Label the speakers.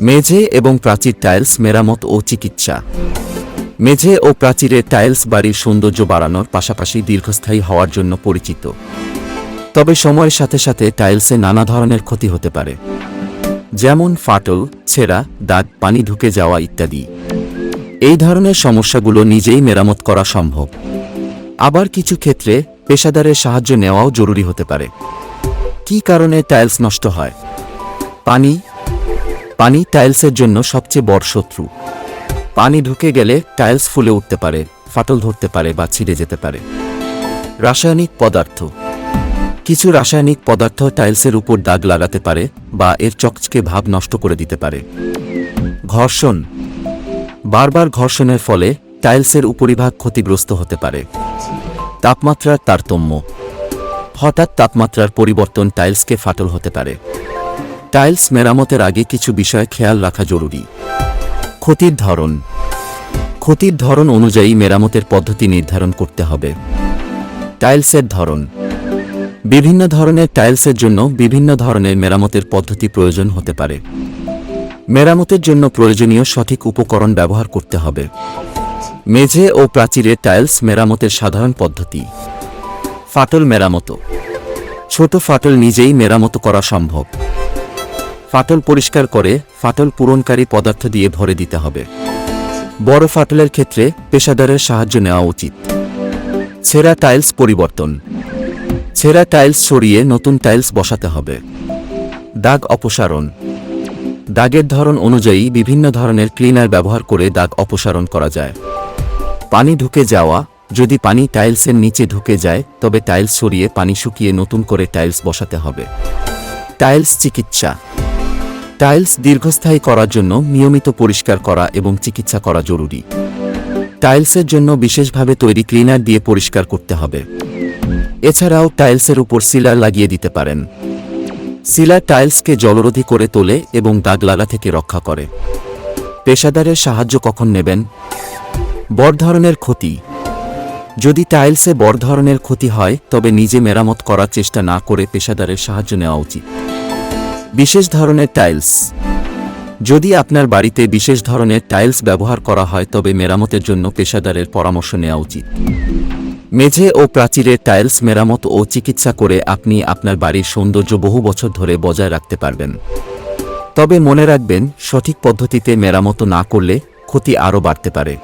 Speaker 1: মেঝে এবং প্রাচীর টাইলস মেরামত ও চিকিৎসা। মেঝে ও প্রাচীরের টাইলস বাড়ির সৌন্দর্য বাড়ানোর পাশাপাশি দীর্ঘস্থায়ী হওয়ার জন্য পরিচিত। তবে সময়ের সাথে সাথে টাইলসে নানা ধরনের ক্ষতি হতে পারে। যেমন ফাটল, ছেঁড়া, দাগ, পানি ঢুকে যাওয়া ইত্যাদি। এই ধরনের সমস্যাগুলো নিজেই মেরামত করা সম্ভব। আবার কিছু ক্ষেত্রে পেশাদারের সাহায্য নেওয়াও জরুরি হতে পারে। কী কারণে টাইলস নষ্ট হয়? পানি পানি টাইলসের জন্য সবচেয়ে বড় শত্রু। পানি ঢুকে গেলে টাইলস ফুলে উঠতে পারে, ফাটল ধরতে পারে বা ছিঁড়ে যেতে পারে। রাসায়নিক পদার্থ। কিছু রাসায়নিক পদার্থ টাইলসের উপর দাগ লাগাতে পারে বা এর চকচকে ভাব নষ্ট করে দিতে পারে। ঘর্ষণ। বারবার ঘর্ষণের ফলে টাইলসের উপরিভাগ ক্ষতিগ্রস্ত হতে পারে। তাপমাত্রার তারতম্য। হঠাৎ তাপমাত্রার পরিবর্তন টাইলসকে ফাটল হতে পারে। টাইলস মেরামতের আগে কিছু বিষয় খেয়াল রাখা জরুরি। ক্ষতির ধরন। ক্ষতির ধরন অনুযায়ী মেরামতের পদ্ধতি নির্ধারণ করতে হবে। টাইলসের ধরন। বিভিন্ন ধরনের টাইলসের জন্য বিভিন্ন ধরনের মেরামতের পদ্ধতি প্রয়োজন হতে পারে। মেরামতের জন্য প্রয়োজনীয় সঠিক উপকরণ ব্যবহার করতে হবে। মেঝে ও প্রাচীরের টাইলস মেরামতের সাধারণ পদ্ধতি। ফাটল মেরামত। ছোট ফাটল নিজেই মেরামত করা সম্ভব। ফাটল পরিষ্কার করে ফাটল পূরণকারী পদার্থ দিয়ে ভরে দিতে হবে। বড় ফাটলের ক্ষেত্রে পেশাদারের সাহায্য নেওয়া উচিত। ছেঁড়া টাইলস পরিবর্তন। ছেঁড়া টাইলস সরিয়ে নতুন টাইলস বসাতে হবে। দাগ অপসারণ। দাগের ধরন অনুযায়ী বিভিন্ন ধরনের ক্লিনার ব্যবহার করে দাগ অপসারণ করা যায়। পানি ঢুকে যাওয়া। যদি পানি টাইলসের নিচে ঢুকে যায়, তবে টাইলস সরিয়ে পানি শুকিয়ে নতুন করে টাইলস বসাতে হবে। টাইলস চিকিৎসা। টাইলস দীর্ঘস্থায়ী করার জন্য নিয়মিত পরিষ্কার করা এবং চিকিৎসা করা জরুরি। টাইলসের জন্য বিশেষভাবে তৈরি ক্লিনার দিয়ে পরিষ্কার করতে হবে। এছাড়াও টাইলসের উপর সিলার লাগিয়ে দিতে পারেন। সিলার টাইলসকে জলরোধী করে তোলে এবং দাগ লাগা থেকে রক্ষা করে। পেশাদারের সাহায্য কখন নেবেন? বড় ধরনের ক্ষতি। যদি টাইলসে বড় ধরনের ক্ষতি হয়, তবে নিজে মেরামত করার চেষ্টা না করে পেশাদারের সাহায্য নেওয়া উচিত। বিশেষ ধরনের টাইলস। যদি আপনার বাড়িতে বিশেষ ধরনের টাইলস ব্যবহার করা হয়, তবে মেরামতের জন্য পেশাদারের পরামর্শ নেওয়া উচিত। মেঝে ও প্রাচীরের টাইলস মেরামত ও চিকিৎসা করে আপনি আপনার বাড়ির সৌন্দর্য বহু বছর ধরে বজায় রাখতে পারবেন। তবে মনে রাখবেন, সঠিক পদ্ধতিতে মেরামত না করলে ক্ষতি আরও বাড়তে পারে।